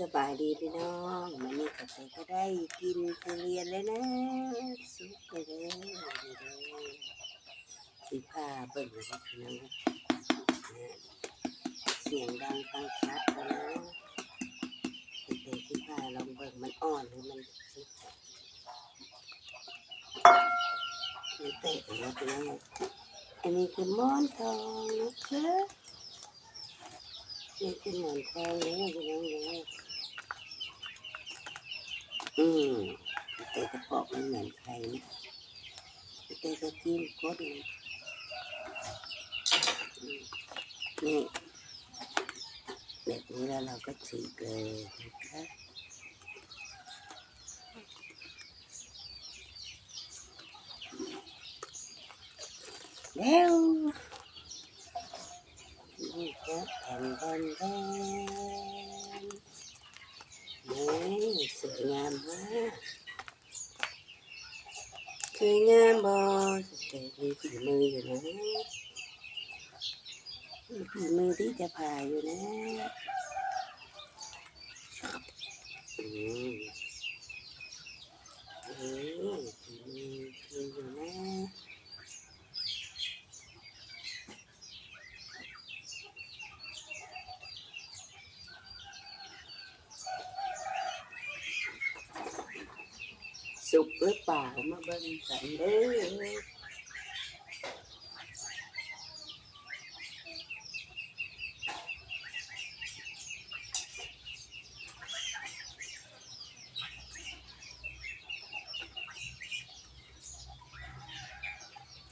สบายดีพี่น้องมันนี่ก็ใส่ก็ได้กินทุเรียนเลยนะสุกเลยเด้อนี่เด้าเบิ่งเลยพี่น้องเสียงดังฟังชัดเลยนะเด็กๆสิพาลองเบิ่งมันอ่อนหรือมันสุกมันเตะของเราพี่น้องอันนี้คือหมอนทองนะคะนี่คือหมอนทองเลยพี่น้องเลย อืมแต่กระปอก มันเหมือนใครนะแต่ก็จิ้มกดเลยอืมนี่แบบนี้แล้วเราก็ฉีกเลยนะคะแล้วนี่ก็แผ่นแผ่นแผ่น นี่สวยงามมาก สวยงามบอแต่มีฝีมืออยู่นะมีฝีมือที่จะผ่าอยู่นะอืมอมีอยู่นะ สุกหรือเปล่ามาเบิ่งกันเด้อ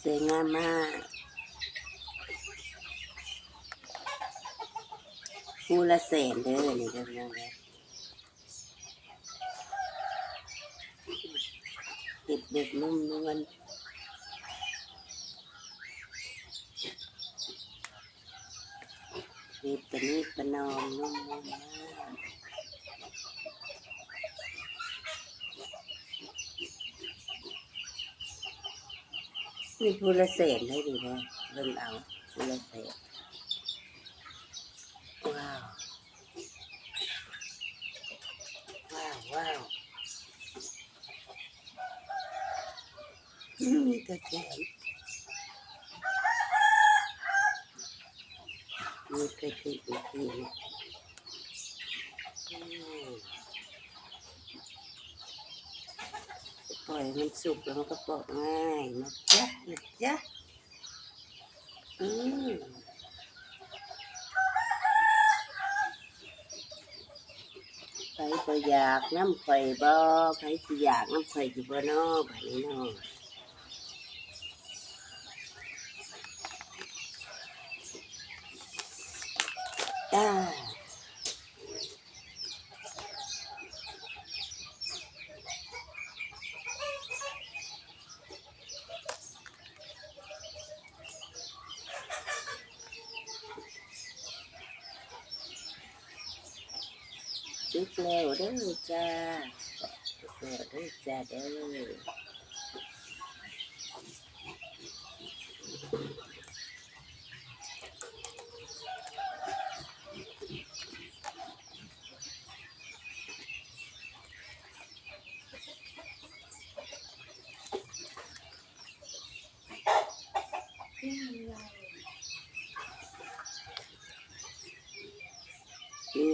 สวยงามมากมูละแสนเด้อนี่เด้อพี่น้องเด้อ เด็กเด็กๆนุ่มนวลเด็กประนีตประนอมนุ่มนวลมากมีผู้ละเศษให้ดีเลยเบิ่งเอาผู้ละเศษว้าว ว้าวว้าว มกระแขนมีกระติกอีกทีนะอืมปล่อยมันสุกแล้วมันก็ปอกง่ายนะจ๊ะนะจ๊ะอืมใครก็อยากน้ำไข่บ่ใครสิอยากน้ำไข่อยสิบ่นาะแบบนี้นอ จ้าจุกแล้วเด้อจ้า มี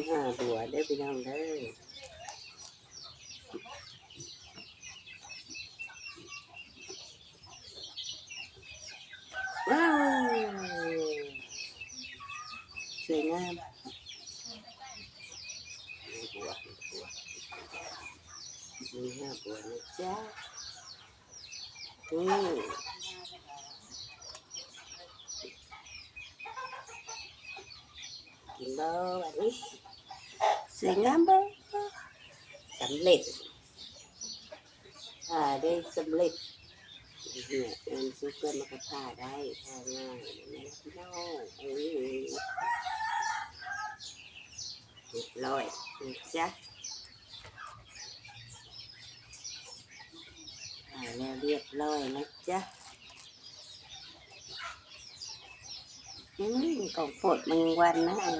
ห้าบัวเด้อพี่น้องเด้ว้าวสวยงามมีบัวมีบัวมีห้าบัวนะจ๊ะอืม กินบ่แบบนี้สวยงามเบ่สำเร็จ อืมก็ปวดมึงวันนะไอ้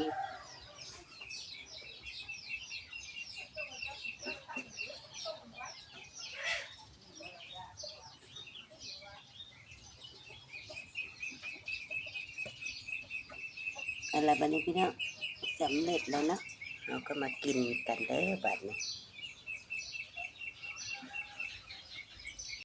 อะไรบ้านี้พี่เนาะสำเร็จแล้วนะเราก็มากินกันได้บัดนี้